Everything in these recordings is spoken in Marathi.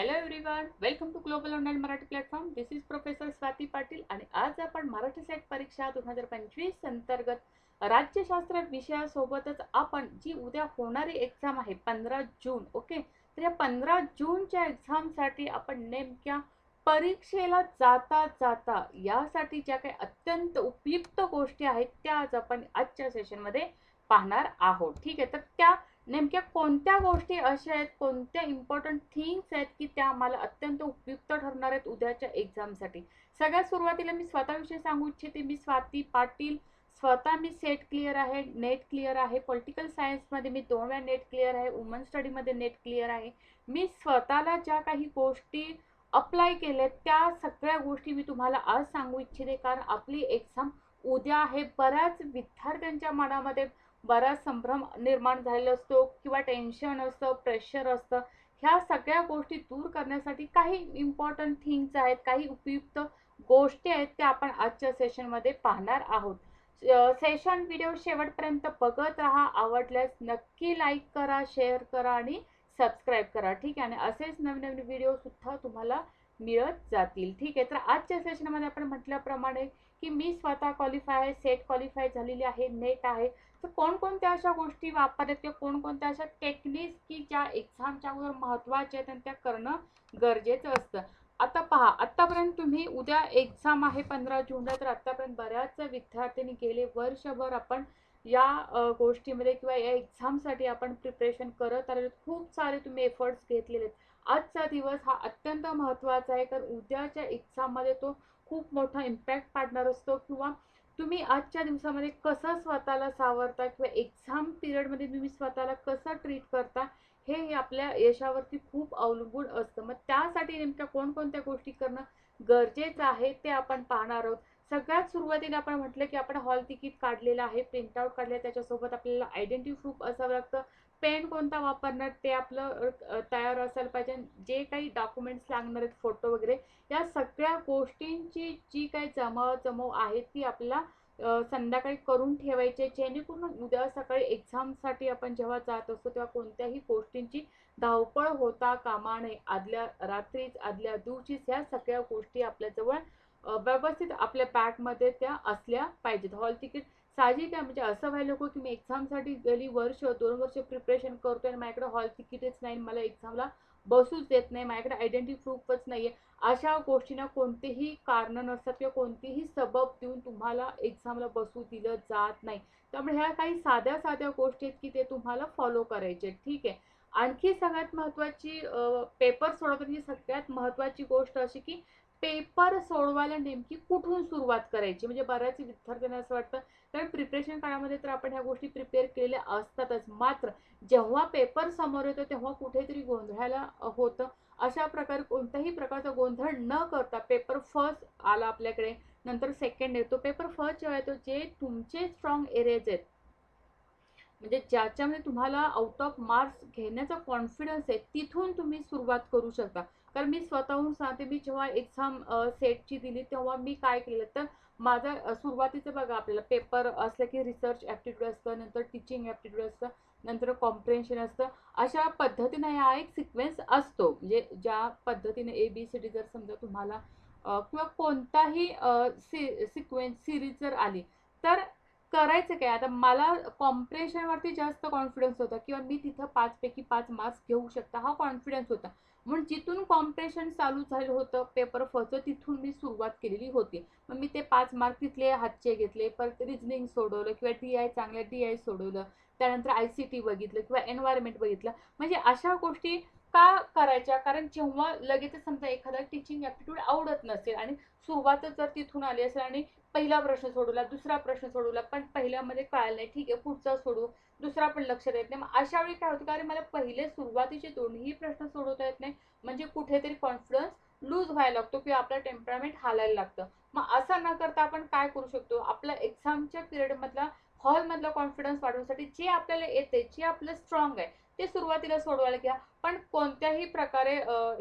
Hello everyone welcome to global online Marathi platform this is professor Swati Patil आणि आज आपण मराठी सेट परीक्षा दोन हजार पंचवीस अंतर्गत राज्यशास्त्र विषयासोबतच आपण जी उद्या होणारी एक्झाम आहे पंधरा जून ओके तर या पंधरा जूनच्या एक्झामसाठी आपण नेमक्या परीक्षेला जाता जाता यासाठी ज्या काही अत्यंत उपयुक्त गोष्टी आहेत त्या आज आपण आजच्या सेशनमध्ये पाहणार आहोत. ठीक आहे तर त्या कोणत्या गोष्टी अशा आहेत कोणत्या इम्पॉर्टंट थिंग्स आहेत की त्या आम्हाला अत्यंत उपयुक्त ठरणार आहेत उद्याच्या एक्झामसाठी सगळ्यात सुरुवातीला मी स्वतःविषयी सांगू इच्छिते. मी स्वाती पाटील स्वतः मी सेट क्लिअर आहे नेट क्लिअर आहे. पॉलिटिकल सायन्समध्ये मी दोन वेळा नेट क्लिअर आहे. वुमन स्टडीमध्ये नेट क्लिअर आहे. मी स्वतःला ज्या काही गोष्टी अप्लाय केल्या त्या सगळ्या गोष्टी मी तुम्हाला आज सांगू इच्छिते. कारण आपली एक्झाम उद्या आहे. बऱ्याच विद्यार्थ्यांच्या मनामध्ये बराच संभ्रम निर्माण झालेला असतो किंवा टेन्शन असतं प्रेशर असतं. ह्या सगळ्या गोष्टी दूर करण्यासाठी काही इम्पॉर्टंट थिंग्स आहेत काही उपयुक्त गोष्टी आहेत त्या आपण आजच्या सेशनमध्ये पाहणार आहोत. सेशन व्हिडिओ शेवटपर्यंत बघत राहा आवडल्यास नक्की लाईक करा शेअर करा आणि सबस्क्राईब करा ठीक आहे? आणि असेच नवीन नवीन व्हिडिओसुद्धा तुम्हाला मिळत जातील ठीक आहे? तर आजच्या सेशनमध्ये आपण म्हटल्याप्रमाणे की मी स्वतः क्वालिफाय आहे सेट क्वालिफाय झालेली आहे नेट आहे. तर कोणकोणत्या अशा गोष्टी वापरतात किंवा कोणकोणत्या अशा टेक्निक्स की ज्या एक्झामच्या अगोदर महत्त्वाच्या आहेत आणि त्या करणं गरजेचं असतं? आता पहा आत्तापर्यंत तुम्ही उद्या एक्झाम आहे पंधरा जूनला तर आत्तापर्यंत बऱ्याच विद्यार्थ्यांनी गेले. वर्षभर आपण या गोष्टीमध्ये किंवा या एक्झामसाठी आपण प्रिपरेशन करत आलेलो. खूप सारे तुम्ही एफर्ट्स घेतलेले आहेत. आजचा दिवस हा अत्यंत महत्त्वाचा आहे कारण उद्याच्या एक्झाममध्ये तो खूप मोठा इम्पॅक्ट पाडणार असतो किंवा तुम्ही आजच्या दिवसामध्ये कसं स्वतःला सावरता किंवा एक्झाम पिरियडमध्ये तुम्ही स्वतःला कसं ट्रीट करता हे आपल्या यशावरती खूप अवलंबून असतं. मग त्यासाठी नेमक्या कोणकोणत्या गोष्टी करणं गरजेचं आहे ते आपण पाहणार आहोत. सगळ्यात सुरुवातीला आपण म्हटलं की आपण हॉल तिकीट काढलेलं आहे प्रिंटआउट काढले त्याच्यासोबत आपल्याला आयडेंटिटी प्रूफ असावं लागतं. पेन कोणता वापरणार ते आपलं तयार असायला पाहिजे. जे काही डॉक्युमेंट्स लागणार आहेत फोटो वगैरे या सगळ्या गोष्टींची जी काही जमावजमव आहे ती आपल्याला संध्याकाळी करून ठेवायची जेणेकरून उद्या सकाळी एक्झामसाठी आपण जेव्हा जात असतो तेव्हा कोणत्याही गोष्टींची धावपळ होता कामा नये. आदल्या रात्रीच आदल्या दिवशीच ह्या सगळ्या गोष्टी आपल्याजवळ व्यवस्थित आपल्या बॅगमध्ये त्या असल्या पाहिजेत. हॉल तिकीट साहजिक आहे. म्हणजे असं व्हायला नको की मी एक्झामसाठी गेली वर्ष दोन वर्ष प्रिपरेशन करतो आणि माझ्याकडे हॉल तिकीटच नाही मला एक्झामला बसूच देत नाही. माझ्याकडे आयडेंटिटी प्रूफच नाही आहे अशा गोष्टींना कोणतेही कारणं नसतात किंवा कोणतीही सबब देऊन तुम्हाला एक्झामला बसू दिलं जात नाही. त्यामुळे ह्या काही साध्या साध्या गोष्टी आहेत की ते तुम्हाला फॉलो करायचे ठीक आहे. आणखी सगळ्यात महत्त्वाची पेपर सोडवताना सगळ्यात महत्त्वाची गोष्ट अशी की पेपर सोडवायला नेमकी कुठून सुरुवात करायची? म्हणजे बऱ्याच विद्यार्थ्यांना असं वाटतं कारण प्रिपरेशन काळामध्ये तर आपण ह्या गोष्टी प्रिपेअर केलेल्या असतातच. मात्र जेव्हा पेपर समोर येतो तेव्हा कुठेतरी गोंधळायला होतं. अशा प्रकारे कोणत्याही प्रकारचा गोंधळ न करता पेपर फर्स्ट आला आपल्याकडे नंतर सेकंड येतो. पेपर फर्स्ट जेव्हा येतो जे तुमचे स्ट्रॉंग एरियाज आहेत म्हणजे ज्याच्यामध्ये तुम्हाला आउट ऑफ मार्क्स घेण्याचा कॉन्फिडन्स आहे तिथून तुम्ही सुरुवात करू शकता. कारण मी स्वतःहून सांगते मी जेव्हा एक्झाम सेटची दिली तेव्हा मी काय केलं तर माझं सुरुवातीचं बघा आपल्याला पेपर असलं की रिसर्च ॲप्टिट्यूड असतं नंतर टीचिंग ॲप्टिट्यूड असतं नंतर कॉम्प्रेन्शन असतं अशा पद्धतीनं हा एक सिक्वेन्स असतो. म्हणजे ज्या पद्धतीने ए बी सी डी जर समजा तुम्हाला किंवा कोणताही सि सिक्वेन्स सिरीज जर आली तर करायचं काय? आता मला कॉम्प्रेशनवरती जास्त कॉन्फिडन्स होता किंवा मी तिथं पाचपैकी पाच मार्क्स घेऊ शकता हा कॉन्फिडन्स होता. म्हणून जिथून कॉम्प्रेशन चालू झालं होतं पेपर फर्स्ट तिथून मी सुरुवात केलेली होती. मग मी ते पाच मार्क तिथले हातचे घेतले परत रिजनिंग सोडवलं किंवा डी आय चांगल्या डी आय सोडवलं. त्यानंतर आय सी टी बघितलं किंवा एन्व्हायरमेंट बघितलं. म्हणजे अशा गोष्टी का करायच्या? कारण जेव्हा लगेच समजा एखादा टीचिंग ॲप्टिट्यूड आवडत नसेल आणि सुरुवातच जर तिथून आली असेल आणि पहिला प्रश्न सोडवला दुसरा प्रश्न सोडवला पण पहिल्यामध्ये कळालं नाही. ठीक आहे पुढचा सोडू दुसरा पण लक्षात येत नाही. मग अशा वेळी काय होतं? कारण मला पहिले सुरुवातीचे दोन्ही प्रश्न सोडवता येत नाही. म्हणजे कुठेतरी कॉन्फिडन्स लूज व्हायला लागतो किंवा आपलं टेम्परामेंट हालायला लागतं. मग असं न करता आपण काय करू शकतो? आपल्या एक्झामच्या पिरियडमधला हॉलमधला कॉन्फिडन्स वाढवण्यासाठी जे आपल्याला येते जे आपलं स्ट्रॉंग आहे ते सुरुवातीला सोडवायला घ्या. पण कोणत्याही प्रकारे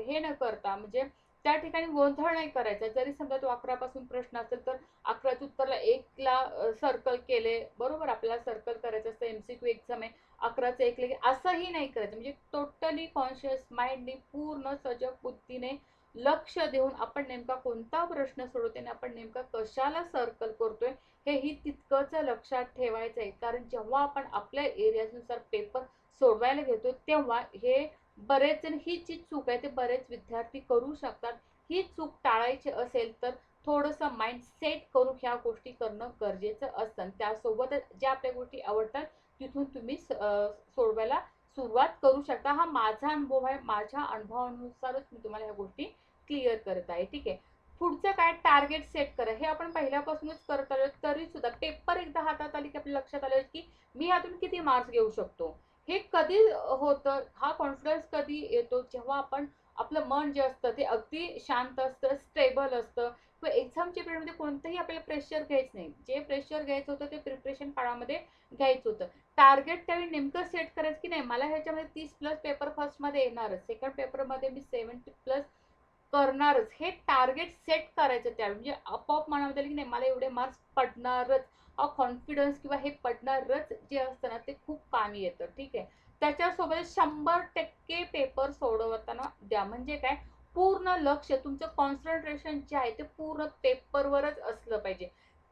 हे न करता म्हणजे त्या ठिकाणी गोंधळ नाही करायचा. जरी समजा तो अकरापासून प्रश्न असेल तर अकराच्या उत्तरला एकला सर्कल केले बरोबर? आपल्याला सर्कल करायचं असतं एम सी क्यू एक्झाम आहे अकराचं एक लगे असंही नाही करायचं. म्हणजे टोटली कॉन्शियस माइंडने पूर्ण सजग बुद्धीने लक्ष देऊन आपण नेमका कोणता प्रश्न सोडवतोय आणि आपण नेमका कशाला सर्कल करतोय हेही तितकंच लक्षात ठेवायचं आहे कारण जेव्हा आपण आपल्या एरियानुसार पेपर सोडवायला घेतो तेव्हा हे बरेच जण ही जी चूक आहे ते बरेच विद्यार्थी करू शकतात. ही चूक टाळायची असेल तर थोडंसं माइंड सेट करून ह्या गोष्टी करणं गरजेचं असतं. आणि त्यासोबतच ज्या आपल्या गोष्टी आवडतात तिथून तुम्ही सोडवायला सुरुवात करू शकता. हा माझा अनुभव आहे. माझ्या अनुभवानुसारच मी तुम्हाला ह्या गोष्टी क्लिअर करत आहे. ठीक आहे? पुढचं काय? टार्गेट सेट करा. हे आपण पहिल्यापासूनच करत आलो तरी सुद्धा पेपर एकदा हातात आली की आपल्या लक्षात आलं की मी ह्यातून किती मार्क्स घेऊ शकतो? हे कधी होतं? हा कॉन्फिडन्स कधी येतो? जेव्हा आपण आपलं मन जे असतं ते अगदी शांत असतं स्टेबल असतं. किंवा एक्झामच्या पिरियडमध्ये कोणतंही आपल्याला प्रेशर घ्यायचं नाही. जे प्रेशर घ्यायचं होतं ते प्रिपरेशन काळामध्ये घ्यायचं होतं. टार्गेट त्यावेळी नेमकं सेट करायचं की नाही? मला ह्याच्यामध्ये तीस प्लस पेपर फर्स्टमध्ये येणारच. सेकंड पेपरमध्ये मी सेवन्टी प्लस करणारच. हे टार्गेट सेट करायचं त्यावेळी. म्हणजे आपोआप मनामध्ये की नाही मला एवढे मार्क्स पडणारच. हा कॉन्फिडन्स किंवा हे पडणारच जे असतं ना ते खूप कामी येतं. ठीक आहे? त्याच्यासोबत शंभर टक्के पेपर सोडवताना द्या. म्हणजे काय? पूर्ण लक्ष तुमचं कॉन्सन्ट्रेशन जे आहे ते पूर्ण पेपरवरच असलं पाहिजे.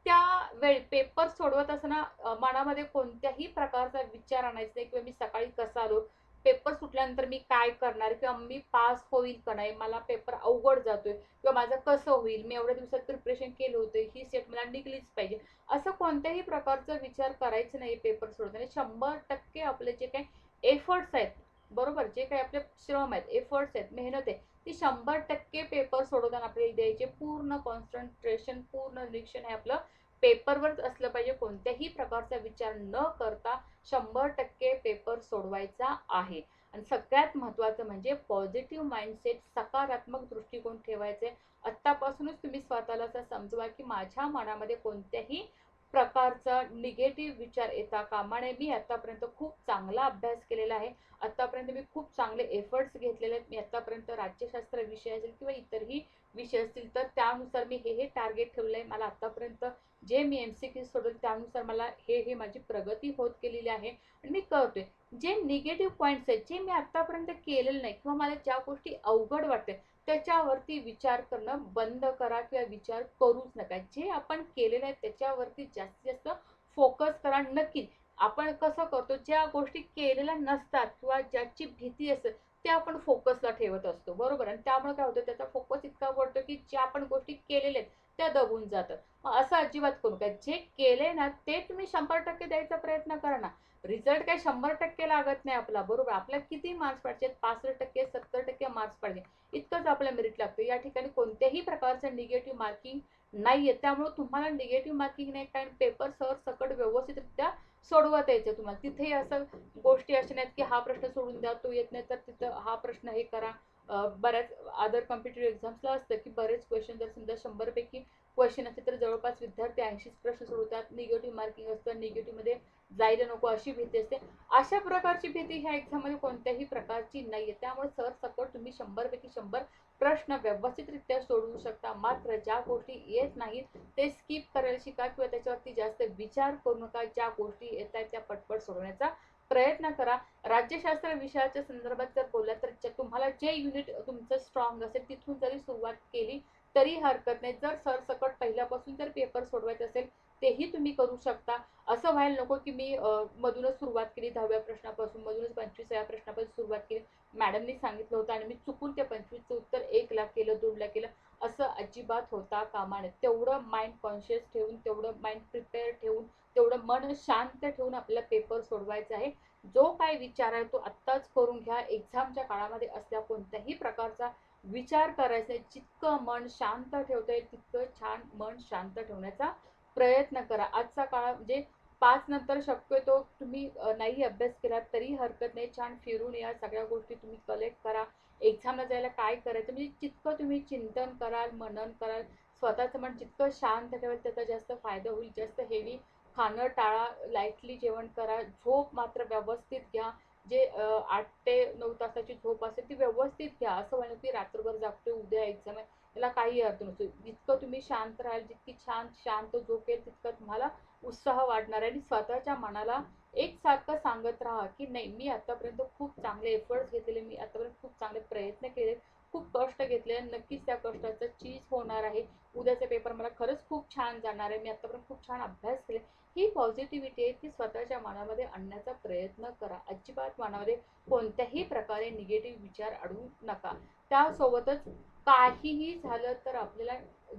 त्यावेळी पेपर सोडवत असताना मनामध्ये कोणत्याही प्रकारचा विचार आणायचा नाही किंवा मी सकाळी कसा आलो पेपर सुटल्यानंतर मी काय करणार? किंवा मी पास होईल का नाही? मला पेपर अवघड जातोय. किंवा माझं कसं होईल? मी एवढ्या दिवसात प्रिपरेशन केलं होतं. ही सेट मला निघलीच पाहिजे. असं कोणत्याही प्रकारचा विचार करायचं नाही पेपर सोडताना. शंभर टक्के आपले जे काही एफर्ट्स आहेत बरोबर? जे काही आपले श्रम आहेत एफर्ट्स आहेत मेहनत आहे ती शंभर टक्के पेपर सोडवताना आपल्याला द्यायचे. पूर्ण कॉन्सन्ट्रेशन पूर्ण निरीक्षण हे आपलं पेपरवरच असलं पाहिजे कोणत्याही प्रकारचा विचार न करता शंभर टक्के पेपर सोडवायचा आहे. आणि सगळ्यात महत्त्वाचं म्हणजे पॉझिटिव्ह माइंडसेट सकारात्मक दृष्टिकोन ठेवायचे. आत्तापासूनच तुम्ही स्वतःला असं समजवा की माझ्या मनामध्ये कोणत्याही प्रकारचा निगेटिव्ह विचार येता कामाने मी आत्तापर्यंत खूप चांगला अभ्यास केलेला आहे. आत्तापर्यंत मी खूप चांगले एफर्ट्स घेतलेले आहेत. मी आत्तापर्यंत राज्यशास्त्र विषय असेल किंवा इतरही विषय असतील तर त्यानुसार मी हे हे टार्गेट ठेवलं आहे मला आत्तापर्यंत जे मी एम सी क्यू सोडवले त्यानुसार मला हे हे माझी प्रगती होत गेलेली आहे. आणि मी करतोय. जे निगेटिव्ह पॉईंट्स आहेत जे मी आत्तापर्यंत केलेलं नाही किंवा मला ज्या गोष्टी अवघड वाटते त्याच्यावरती विचार करणं बंद करा किंवा विचार करूच नका. जे आपण केलेलं आहे त्याच्यावरती जास्तीत जास्त फोकस करा. नक्की आपण कसं करतो ज्या गोष्टी केलेल्या नसतात किंवा ज्याची भीती असते ते आपण फोकसला ठेवत असतो बरोबर? आणि त्यामुळे काय होतं त्याचा फोकस इतका पडतो की ज्या आपण गोष्टी केलेल्या आहेत त्या दबून जातात. मग असं अजिबात करू काय जे केले ना ते तुम्ही शंभर टक्के द्यायचा प्रयत्न करा ना. रिझल्ट काय शंभर टक्के लागत नाही आपला बरोबर? आपल्याला किती मार्क्स पाहिजेत पासष्ट टक्के सत्तर टक्के मार्क्स पाहिजे. इतकंच आपल्याला मेरिट लागतं. या ठिकाणी कोणत्याही प्रकारचं निगेटिव्ह मार्किंग नाही आहे त्यामुळे तुम्हाला निगेटिव्ह मार्किंग नाही. कारण पेपर सर सकट व्यवस्थितरित्या सोडवता यायचं तुम्हाला. तिथेही असं गोष्टी अशा नाहीत की हा प्रश्न सोडून द्या तो येत नाही तर तिथं हा प्रश्न हे करा. बऱ्याच अदर कॉम्पिटेटिव्ह एक्झाम्सला असतं की बरेच क्वेश्चन जर समजा शंभरपैकी क्वेश्चन असते तर जवळपास विद्यार्थी ऐंशीच प्रश्न सोडवतात. निगेटिव्ह मार्किंग असतं निगेटिव्हमध्ये जायला नको अशी भीती असते. अशा प्रकारची भीती ह्या एक्झाममध्ये कोणत्याही प्रकारची नाही आहे त्यामुळे सर सकट तुम्ही शंभरपैकी शंभर प्रश्न व्यवस्थितरित्या सोडवू शकता. मात्र ज्या गोष्टी येत नाहीत ते स्किप करायला शिका किंवा त्याच्यावरती जास्त विचार करू नका. ज्या गोष्टी येत आहेत त्या पटपट सोडवण्याचा प्रयत्न करा. राज्यशास्त्र विषयाच्या संदर्भात जर बोलला तर तुम्हाला जे युनिट तुमचं स्ट्रॉंग असेल तिथून जरी सुरुवात केली तरी हरकत नाही. जर सरसकट पहिल्यापासून जर पेपर सोडवायचे असेल तेही तुम्ही करू शकता. असं व्हायला नको की मी मधूनच सुरुवात केली दहाव्या प्रश्नापासून मधूनच पंचवीसाव्या प्रश्नापासून सुरुवात केली. मॅडमनी सांगितलं होतं आणि मी चुकून त्या पंचवीसचं उत्तर एक लाख केलं दोन लाख केलं. असं अजिबात होता कामा नये. तेवढं माइंड कॉन्शियस ठेवून तेवढं माइंड प्रिपेअर ठेवून तेवढं मन शांत ठेवून आपल्याला पेपर सोडवायचा आहे. जो काय विचार आहे तो आत्ताच करून घ्या. एक्झामच्या काळामध्ये असल्या कोणत्याही प्रकारचा विचार करायचा आहे जितकं मन शांत ठेवता येईल तितकं छान मन शांत ठेवण्याचा प्रयत्न करा. आजचा काळ म्हणजे पाच नंतर शक्यतो तुम्ही नाही अभ्यास केला तरी हरकत नाही. छान फिरून या सगळ्या गोष्टी तुम्ही कलेक्ट करा. एक्झामला जायला काय करायचं? म्हणजे जितकं तुम्ही चिंतन कराल मनन कराल स्वतःचं मन जितकं शांत ठेवाल त्याचा जास्त फायदा होईल. जास्त हेवी खाणं टाळा लाईटली जेवण करा. झोप मात्र व्यवस्थित घ्या. जे आठ ते नऊ तासाची झोप असेल ती व्यवस्थित घ्या. असं म्हणलं की रात्रभर जागते उद्या एक्झाम आहे. त्याला काही अर्थ नसतो. जितकं तुम्ही शांत राहाल जितकी छान शांत झोपेल तितकं तुम्हाला उत्साह वाढणार आहे. आणि स्वतःच्या मनाला एकसारखं सांगत राहा की नाही मी आतापर्यंत खूप चांगले एफर्ट्स घेतलेले मी आतापर्यंत खूप चांगले प्रयत्न केले खूप कष्ट घेतले नक्कीच त्या कष्टाचं चीज होणार आहे. उद्याचा पेपर मला खरंच खूप छान जाणार आहे. मी आतापर्यंत खूप छान अभ्यास केले. ही पॉझिटिव्हिटी आहे ती स्वतःच्या मनामध्ये आणण्याचा प्रयत्न करा. अजिबात मनामध्ये कोणत्याही प्रकारे निगेटिव्ह विचार अडवू नका. त्यासोबतच काहीही झालं तर आपल्याला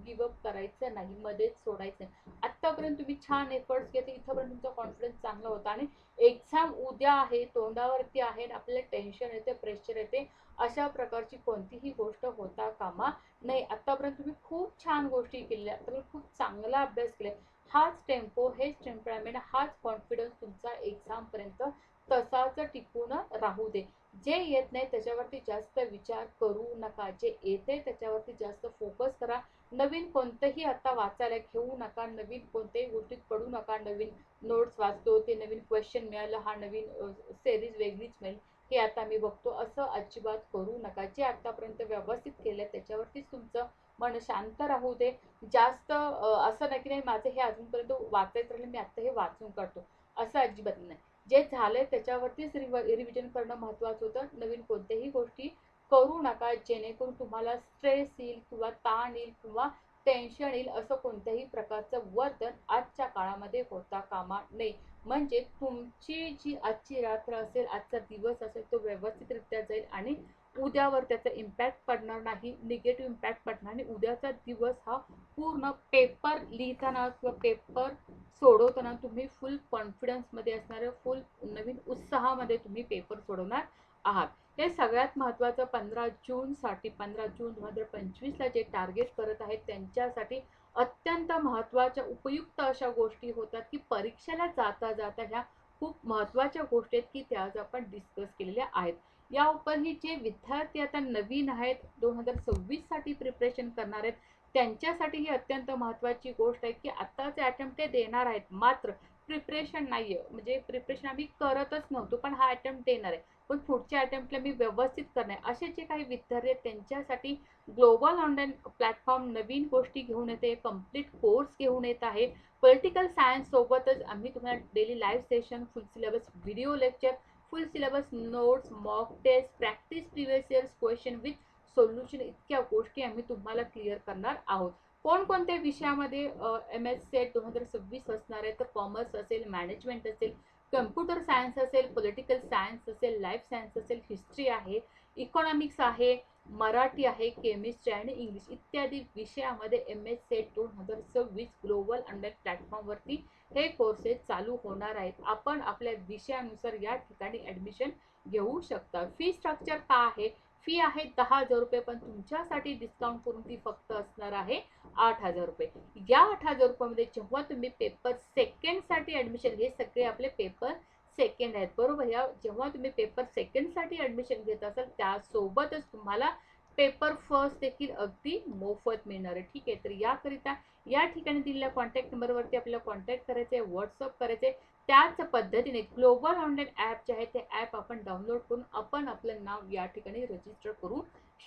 गिवअप करायचं नाही मध्येच सोडायचं नाही. आत्तापर्यंत तुम्ही छान एफर्ट्स घेतले इथंपर्यंत तुमचा कॉन्फिडन्स चांगला होता आणि एक्झाम उद्या आहे तोंडावरती आहे आणि आपल्याला टेन्शन येते प्रेशर येते अशा प्रकारची कोणतीही गोष्ट होता कामा नाही आत्तापर्यंत तुम्ही खूप छान गोष्टी केल्या तुम्ही खूप चांगला अभ्यास केला. हाच टेम्पो हेच टेम्परामेंट हाच कॉन्फिडन्स तुमचा एक्झामपर्यंत तसाच टिकून राहू दे. जे येत नाही त्याच्यावरती जास्त विचार करू नका. जे येते त्याच्यावरती जास्त फोकस करा. नवीन कोणतंही आता वाचायला घेऊ नका. नवीन कोणत्याही गोष्टीत पडू नका. नवीन नोट्स वाचतो ते नवीन क्वेश्चन मिळालं हा नवीन सेरीज वेगळीच मिळेल. हे आता मी बघतो. असं अजिबात करू नका. जे आतापर्यंत व्यवस्थित केलं त्याच्यावरतीच तुमचं मन शांत राहू दे. जास्त असं नाही की नाही माझं हे अजूनपर्यंत वाचायचं राहिलं मी आत्ता हे वाचून काढतो. असं अजिबात नाही. जे झालंय त्याच्यावरतीच रिव रिव्हिजन करणं महत्त्वाचं होतं. नवीन कोणत्याही गोष्टी करू नका जेणेकरून तुम्हाला स्ट्रेस येईल किंवा ताण येईल किंवा टेन्शन येईल असं कोणत्याही प्रकारचं वर्तन आजच्या काळामध्ये होता कामा नये. म्हणजे तुमची जी आजची रात्र असेल आजचा दिवस असेल तो व्यवस्थितरित्या जाईल आणि उद्यावर त्याचा इम्पॅक्ट पडणार नाही निगेटिव्ह इम्पॅक्ट पडणार आणि उद्याचा दिवस हा पूर्ण पेपर लिहिताना किंवा पेपर सोडवताना तुम्ही फुल कॉन्फिडन्समध्ये असणार फुल नवीन उत्साहामध्ये तुम्ही पेपर सोडवणार आहात. हे सगळ्यात महत्त्वाचं पंधरा जूनसाठी पंधरा जून दोन हजार पंचवीसला जे टार्गेट करत आहेत त्यांच्यासाठी अत्यंत महत्त्वाच्या उपयुक्त अशा गोष्टी होतात की परीक्षेला जाता जाता ह्या खूप महत्त्वाच्या गोष्टी आहेत की त्या आज आपण डिस्कस केलेल्या आहेत. या उपरही जे विद्यार्थी आता नवीन आहेत दोन हजार सव्वीससाठी प्रिपरेशन करणार आहेत त्यांच्यासाठी ही अत्यंत महत्त्वाची गोष्ट आहे की आत्ताचे अटेम्प्ट ते देणार आहेत. मात्र प्रिपरेशन नाही आहे म्हणजे प्रिपरेशन आम्ही करतच नव्हतो पण हा अटेम्प्ट देणार आहे. पण पुढच्या अटेम्प्टला मी व्यवस्थित करणार असे जे काही विद्यार्थी आहेत त्यांच्यासाठी ग्लोबल ऑनलाईन प्लॅटफॉर्म नवीन गोष्टी घेऊन येते कंप्लीट कोर्स घेऊन येत आहे. पॉलिटिकल सायन्ससोबतच आम्ही तुम्हाला daily live session full syllabus video lecture full syllabus notes mock test practice previous years question with solution इतक्या गोष्टी आम्ही तुम्हाला क्लिअर करणार आहोत. कोणकोणत्या विषयामध्ये एम एस सेट दोन हजार सव्वीस असणार आहे तर कॉमर्स असेल मॅनेजमेंट असेल कम्प्युटर सायन्स असेल पॉलिटिकल सायन्स असेल लाईफ सायन्स असेल हिस्ट्री आहे इकॉनॉमिक्स आहे मराठी आहे केमिस्ट्री आणि इंग्लिश इत्यादी विषयामध्ये एम एस सेट दोन हजार सव्वीस ग्लोबल अंडर प्लॅटफॉर्मवरती हे कोर्सेस चालू होणार आहेत. आपण आपल्या विषयानुसार या ठिकाणी ॲडमिशन घेऊ शकता. फी स्ट्रक्चर का आहे? फी आहे दहा हजार रुपये पण तुमच्यासाठी डिस्काउंट करून ती फक्त असणार आहे आठ हजार रुपये. या आठ हजार रुपयामध्ये जेव्हा तुम्ही पेपर सेकंडसाठी ॲडमिशन हे सगळे आपले पेपर सेकंड आहेत. बरोबर? या जेव्हा तुम्ही पेपर सेकंडसाठी ॲडमिशन घेत असाल त्यासोबतच तुम्हाला पेपर फर्स्ट देखील अगदी मोफत मिळणार आहे. ठीक आहे? तर याकरिता या ठिकाणी दिलेल्या कॉन्टॅक्ट नंबरवरती आपल्याला कॉन्टॅक्ट करायचे व्हॉट्सअप करायचे त्याच पद्धतीने ग्लोबल ऑनलाईन ॲप जे आहे ते ॲप आपण डाउनलोड करून आपण आपलं नाव या ठिकाणी रजिस्टर करू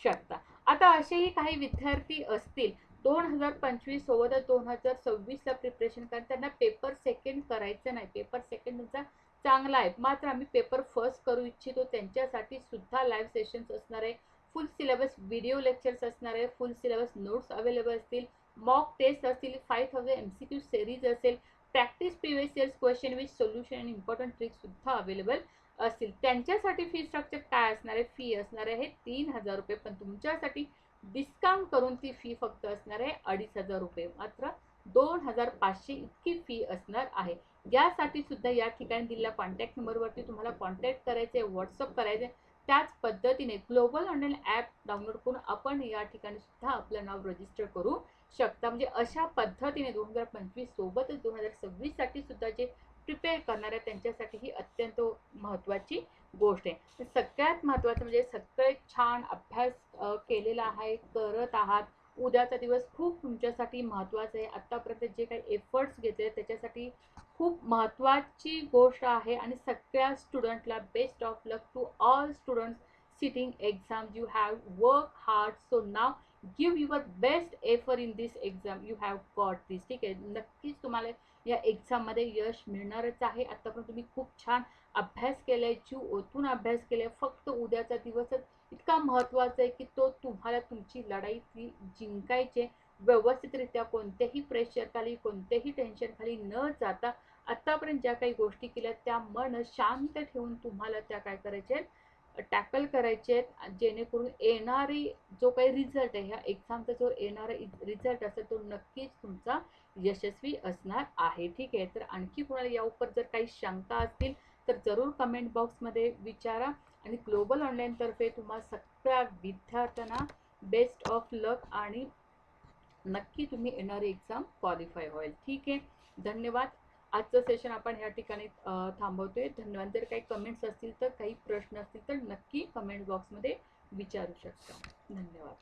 शकता. आता असेही काही विद्यार्थी असतील दोन हजार पंचवीस सोबतच दोन हजार सव्वीसला प्रिपरेशन कारण त्यांना पेपर सेकंड करायचं नाही. पेपर सेकंडचा चांगला आहे. मात्र आम्ही पेपर फर्स्ट करू इच्छितो. त्यांच्यासाठी सुद्धा लाईव्ह सेशन्स असणार आहे. फुल सिलेबस व्हिडिओ लेक्चर्स असणार आहे. फुल सिलेबस नोट्स अवेलेबल असतील. मॉक टेस्ट असतील. Five thousand M C Q series असेल. Practice previous years question with solution आणि इम्पॉर्टंट ट्रिक्स सुद्धा अवेलेबल असतील. त्यांच्यासाठी फी स्ट्रक्चर काय असणार आहे? फी असणार आहे तीन हजार रुपये. पण तुमच्यासाठी डिस्काउंट करून ती फी फक्त असणार आहे अडीच हजार रुपये. मात्र दोन हजार पाचशे इतकी फी असणार आहे. यासाठी सुद्धा या ठिकाणी दिलेल्या कॉन्टॅक्ट नंबरवरती तुम्हाला कॉन्टॅक्ट करायचे व्हॉट्सअप करायचे. त्याच पद्धतीने ग्लोबल ऑनलाईन ॲप डाउनलोड करून आपण या ठिकाणी सुद्धा आपलं नाव रजिस्टर करू शकता. म्हणजे अशा पद्धतीने दोन हजार पंचवीस सोबतच दोन हजार सव्वीससाठी सुद्धा जे प्रिपेअर करणार आहे त्यांच्यासाठी ही अत्यंत महत्त्वाची गोष्ट आहे. तर सगळ्यात महत्त्वाचं म्हणजे सगळे छान अभ्यास केलेला आहे करत आहात. उद्याचा दिवस खूप तुमच्यासाठी महत्त्वाचा आहे. आत्तापर्यंत जे काही एफर्ट्स घेतले त्याच्यासाठी खूप महत्त्वाची गोष्ट आहे आणि सगळ्या स्टुडंटला best of luck to all students sitting exam you have work hard so now give your best effort in this exam you have got this ठीक आहे? नक्कीच तुम्हाला या एक्झाममध्ये यश मिळणारच आहे. आत्तापर्यंत तुम्ही खूप छान अभ्यास केलाय जीव ओतून अभ्यास केलाय. फक्त उद्याचा दिवसच इतका महत्त्वाचा आहे की तो तुम्हाला तुमची लढाई ती जिंकायचे व्यवस्थितरित्या कोणत्याही प्रेशरखाली कोणत्याही टेन्शनखाली न जाता आत्तापर्यंत ज्या काही गोष्टी केल्या त्या मन शांत ठेवून तुम्हाला त्या काय करायच्या आहेत टॅकल करायचे आहेत. जेणेकरून येणारी जो काही रिझल्ट आहे ह्या एक्झामचा जो येणारा रिझल्ट असेल तो नक्कीच तुमचा यशस्वी असणार आहे. ठीक आहे? तर आणखी कोणाला या उपर जर काही शंका असतील तर जरूर कमेंट बॉक्समध्ये विचारा. आणि ग्लोबल ऑनलाईनतर्फे तुम्हा सगळ्या विद्यार्थ्यांना बेस्ट ऑफ लक आणि नक्की तुम्ही येणारी एक्झाम क्वालिफाय होईल. ठीक आहे? धन्यवाद. आजचं सेशन आपण ह्या ठिकाणी थांबवतोय. धन्यवाद. जर काही कमेंट्स असतील तर काही प्रश्न असतील तर नक्की कमेंट बॉक्समध्ये विचारू शकता. धन्यवाद.